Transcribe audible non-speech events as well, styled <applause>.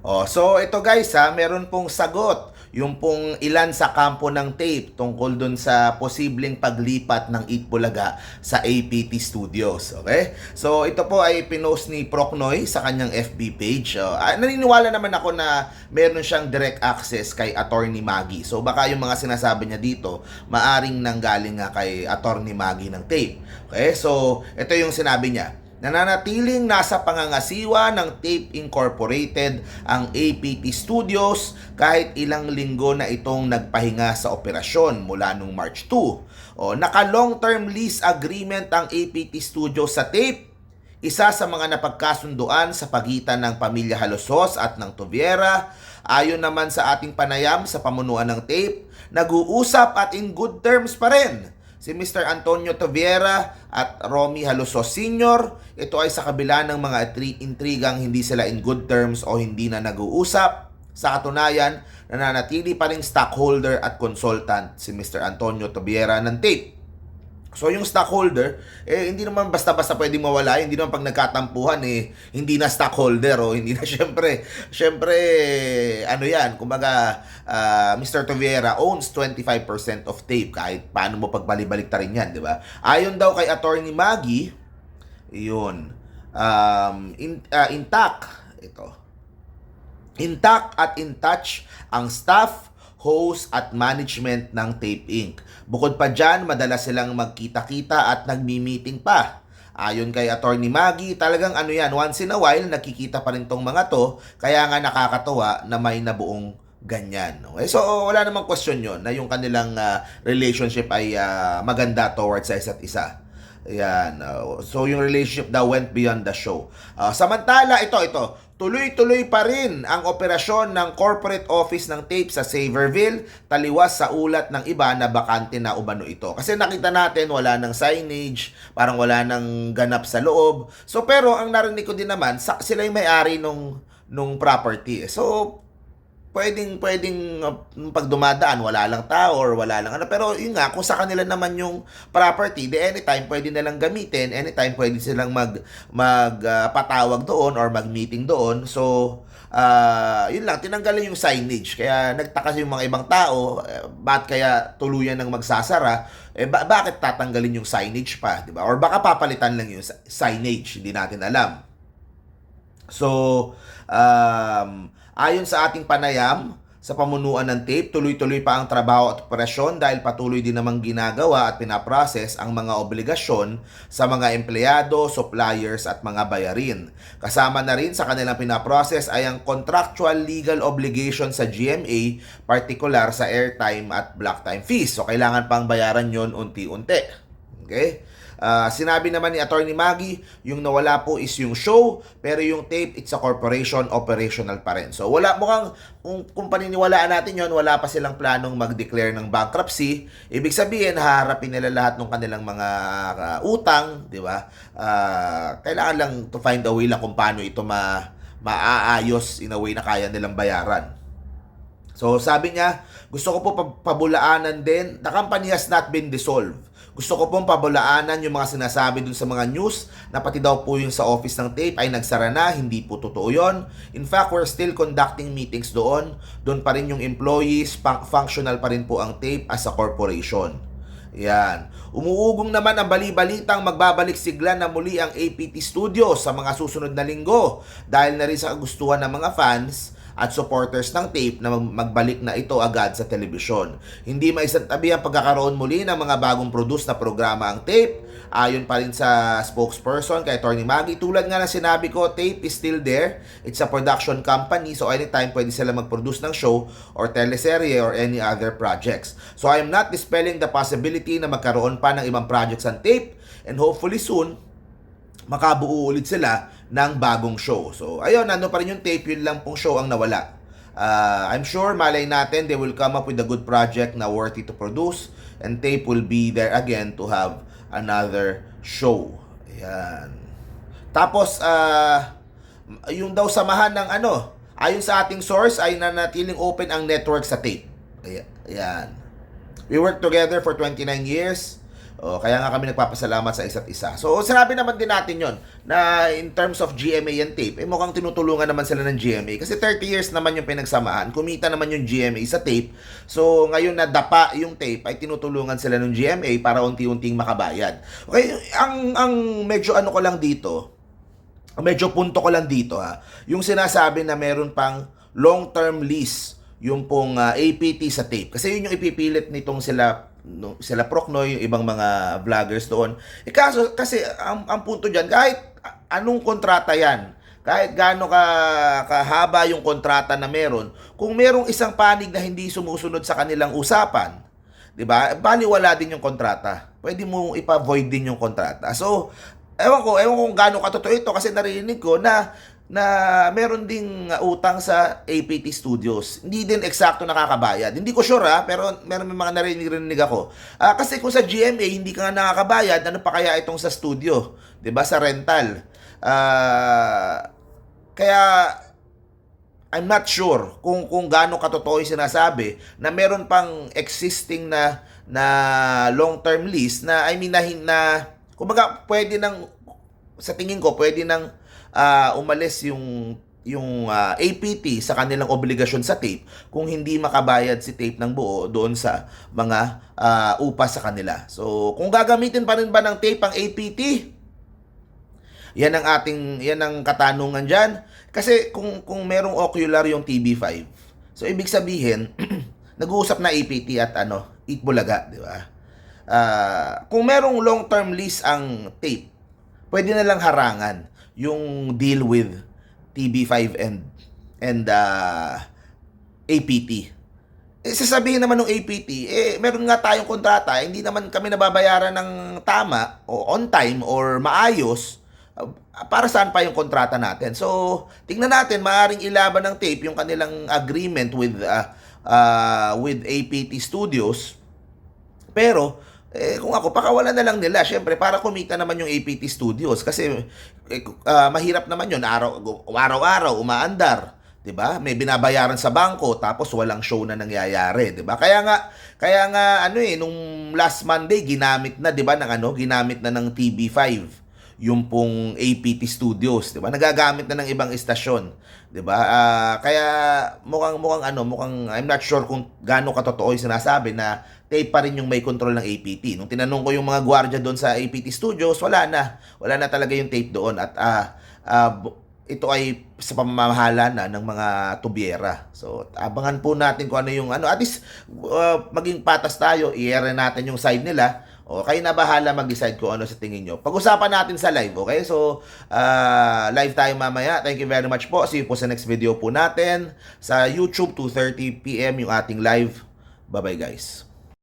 Oh, so ito guys ha, meron pong sagot yung pong ilan sa kampo ng tape tungkol dun sa posibleng paglipat ng Itbulaga sa APT Studios. Okay? So ito po ay pinost ni Procnoy sa kanyang FB page. Ah, naniniwala naman ako na meron siyang direct access kay Attorney Maggie. So baka yung mga sinasabi niya dito, maaring nanggaling nga kay Attorney Maggie ng tape. Okay? So ito yung sinabi niya nananatiling nasa pangangasiwa ng Tape Incorporated ang APT Studios kahit ilang linggo na itong nagpahinga sa operasyon mula nung March 2. O, naka long-term lease agreement ang APT Studios sa Tape isa sa mga napagkasunduan sa pagitan ng pamilya Halosos at ng Tuviera. Ayon naman sa ating panayam sa pamunuan ng tape, nag-uusap at in good terms pa rin si Mr. Antonio Toviera at Romy Halosos Sr. Ito ay sa kabila ng mga intri- intrigang hindi sila in good terms o hindi na nag-uusap. Sa katunayan, nananatili pa rin stockholder at consultant si Mr. Antonio Toviera ng tape. So yung stockholder, eh hindi naman basta-basta pwedeng mawala, hindi naman pag nagkatampuhan eh hindi na stockholder o hindi na <laughs> syempre, syempre ano yan, kumbaga ah, Mr. Toviera owns 25% of tape kahit paano mo pagbalik-balik ta rin yan, di ba? Ayon daw kay Attorney Maggie, yun, um, in, ah, intact, ito, intact at in touch ang staff, host at management ng Tape Inc. Bukod pa dyan, madalas silang magkita-kita at nagmi-meeting pa. Ayon kay Attorney Maggie, talagang ano yan, once in a while, nakikita pa rin tong mga to, kaya nga nakakatuwa na may nabuong ganyan. Okay? So, wala namang question yon na yung kanilang ah, relationship ay ah, maganda towards sa isa't isa. Ayan. uh, so, yung relationship daw went beyond the show. Ah, samantala, ito, ito. Tuloy-tuloy pa rin ang operasyon ng corporate office ng tape sa Saverville, taliwas sa ulat ng iba na bakante na umano ito. Kasi nakita natin wala ng signage, parang wala ng ganap sa loob. So pero ang narinig ko din naman, sa, sila yung may-ari nung nung property. So pwedeng pwedeng uh, pag dumadaan wala lang tao or wala lang ano. Pero yun nga kung sa kanila naman yung property the anytime pwede nilang gamitin anytime pwede silang mag mag uh, patawag doon or mag meeting doon. So uh, yun lang tinanggalin yung signage. Kaya nagtaka yung mga ibang tao eh, ba't kaya tuluyan ng magsasara? Eh ba- bakit tatanggalin yung signage pa di ba? Or baka papalitan lang yung si- signage hindi natin alam. So, um, ayon sa ating panayam, sa pamunuan ng tape, tuloy-tuloy pa ang trabaho at operasyon dahil patuloy din namang ginagawa at pinaprocess ang mga obligasyon sa mga empleyado, suppliers at mga bayarin. Kasama na rin sa kanilang pinaprocess ay ang contractual legal obligation sa GMA, particular sa airtime at block time fees. So, kailangan pang bayaran yon unti-unti. Okay? Ah, sinabi naman ni Attorney Maggie, yung nawala po is yung show, pero yung tape, it's a corporation, operational pa rin. So, wala, mukhang, kung, kung paniniwalaan natin yon wala pa silang planong mag-declare ng bankruptcy. Ibig sabihin, haharapin nila lahat ng kanilang mga ah, utang, di ba? Ah, kailangan lang to find a way lang kung paano ito ma maaayos in a way na kaya nilang bayaran. So sabi niya, gusto ko po pa- pabulaanan din, the company has not been dissolved. Gusto ko pong pabulaanan yung mga sinasabi dun sa mga news na pati daw po yung sa office ng tape ay nagsara na, hindi po totoo yon. In fact, we're still conducting meetings doon. Doon pa rin yung employees, fun- functional pa rin po ang tape as a corporation. Yan. Umuugong naman ang bali-balitang magbabalik sigla na muli ang APT Studios sa mga susunod na linggo dahil na rin sa kagustuhan ng mga fans at supporters ng tape na mag- magbalik na ito agad sa telebisyon. Hindi maisantabi ang pagkakaroon muli ng mga bagong produce na programa ang tape. Ayon pa rin sa spokesperson kay Attorney Maggie, tulad nga na sinabi ko, tape is still there. It's a production company so anytime pwede sila mag-produce ng show or teleserye or any other projects. So I am not dispelling the possibility na magkaroon pa ng ibang projects ang tape and hopefully soon makabuo ulit sila ng bagong show. So, ayun, nando pa rin yung tape, yun lang pong show ang nawala. Uh, I'm sure, malay natin, they will come up with a good project na worthy to produce and tape will be there again to have another show. Ayan. Tapos, uh, yung daw samahan ng ano, ayon sa ating source, ay nanatiling open ang network sa tape. Ayan. We worked together for 29 years. O, kaya nga kami nagpapasalamat sa isa't isa. So, sinabi naman din natin yon na in terms of GMA and tape, eh mukhang tinutulungan naman sila ng GMA. Kasi 30 years naman yung pinagsamahan. Kumita naman yung GMA sa tape. So, ngayon na dapa yung tape, ay tinutulungan sila ng GMA para unti-unting makabayad. Okay, ang, ang medyo ano ko lang dito, medyo punto ko lang dito ha, yung sinasabi na meron pang long-term lease yung pong ah, APT sa tape. Kasi yun yung ipipilit nitong sila no, sila Procnoy, yung ibang mga vloggers doon. Eh kaso, kasi ang, ang punto dyan, kahit anong kontrata yan, kahit gaano ka kahaba yung kontrata na meron, kung merong isang panig na hindi sumusunod sa kanilang usapan, 'di ba? Baliwala din yung kontrata. Pwede mo ipa-void din yung kontrata. So, ewan ko, ewan ko kung gaano katotoo ito kasi narinig ko na na meron ding utang sa APT Studios. Hindi din eksakto nakakabayad. Hindi ko sure ha, pero meron may mga narinig-rinig ako. Ah, kasi kung sa GMA hindi ka nga nakakabayad, ano pa kaya itong sa studio? 'Di ba sa rental? Ah, kaya I'm not sure kung kung gaano katotoo yung sinasabi na meron pang existing na na long-term lease na I mean na, na kumbaga pwede nang sa tingin ko pwede nang ah, umalis yung yung ah, APT sa kanilang obligasyon sa tape kung hindi makabayad si tape ng buo doon sa mga ah, upa sa kanila. So, kung gagamitin pa rin ba ng tape ang APT, yan ang ating yan ang katanungan diyan. Kasi kung kung merong ocular yung TB5. So ibig sabihin, <clears throat> nag-uusap na APT at ano, Itbulaga, di ba? Ah, kung merong long-term lease ang tape, pwede na lang harangan yung deal with TB5 and and uh, APT. Eh, sasabihin naman ng APT, eh, meron nga tayong kontrata, hindi naman kami nababayaran ng tama o on time or maayos, uh, para saan pa yung kontrata natin? So, tingnan natin, maaring ilaban ng tape yung kanilang agreement with uh, uh, with APT Studios. Pero, eh, kung ako, pakawalan na lang nila, syempre, para kumita naman yung APT Studios. Kasi, eh, ah, mahirap naman yun, araw, araw-araw, umaandar. 'di ba? May binabayaran sa bangko tapos walang show na nangyayari, 'di ba? Kaya nga kaya nga ano eh nung last Monday ginamit na 'di ba ng ano, ginamit na ng TB5 yung pong APT Studios, 'di ba? Nagagamit na ng ibang istasyon, 'di ba? Ah, kaya mukhang mukhang ano, mukhang I'm not sure kung gaano katotoo yung sinasabi na tape pa rin yung may control ng APT. Nung tinanong ko yung mga gwardiya doon sa APT Studios, wala na. Wala na talaga yung tape doon at ah, bu- ito ay sa pamamahala na ng mga tubyera. So, abangan po natin kung ano yung ano. At least, uh, maging patas tayo, i-air natin yung side nila. O, kayo na bahala mag-decide kung ano sa tingin nyo. Pag-usapan natin sa live, okay? So, uh, live tayo mamaya. Thank you very much po. See you po sa next video po natin. Sa YouTube, 2.30pm yung ating live. Bye-bye guys.